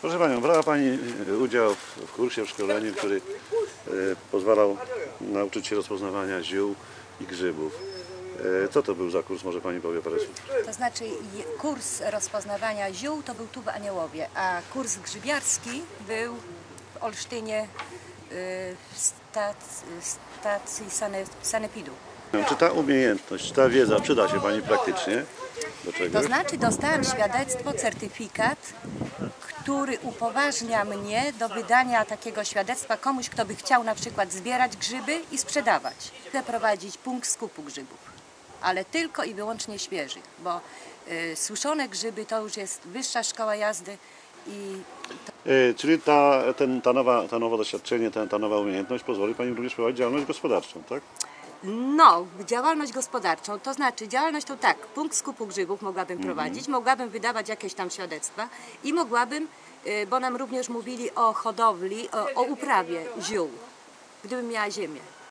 Proszę Panią, brała Pani e, udział w, kursie, w szkoleniu, który e, pozwalał nauczyć się rozpoznawania ziół i grzybów. E, co to był za kurs? Może Pani powie parę słów. To znaczy kurs rozpoznawania ziół to był tu w Aniołowie, a kurs grzybiarski był w Olsztynie w stac, stacji sane, Sanepidu. Czy ta umiejętność, ta wiedza przyda się Pani praktycznie To znaczy dostałam świadectwo, certyfikat, który upoważnia mnie do wydania takiego świadectwa komuś, kto by chciał na przykład zbierać grzyby i sprzedawać. Chcę prowadzić punkt skupu grzybów, ale tylko i wyłącznie świeżych, bo y, suszone grzyby to już jest wyższa szkoła jazdy i E, Czyli ta, ten, ta, nowa, ta nowe doświadczenie, ta, ta nowa umiejętność pozwoli Pani również prowadzić działalność gospodarczą, tak? No, działalność gospodarczą, to znaczy działalność to tak, punkt skupu grzybów mogłabym prowadzić, mogłabym wydawać jakieś tam świadectwa i mogłabym, y, bo nam również mówili o hodowli, o, o uprawie ziół, gdybym miała ziemię.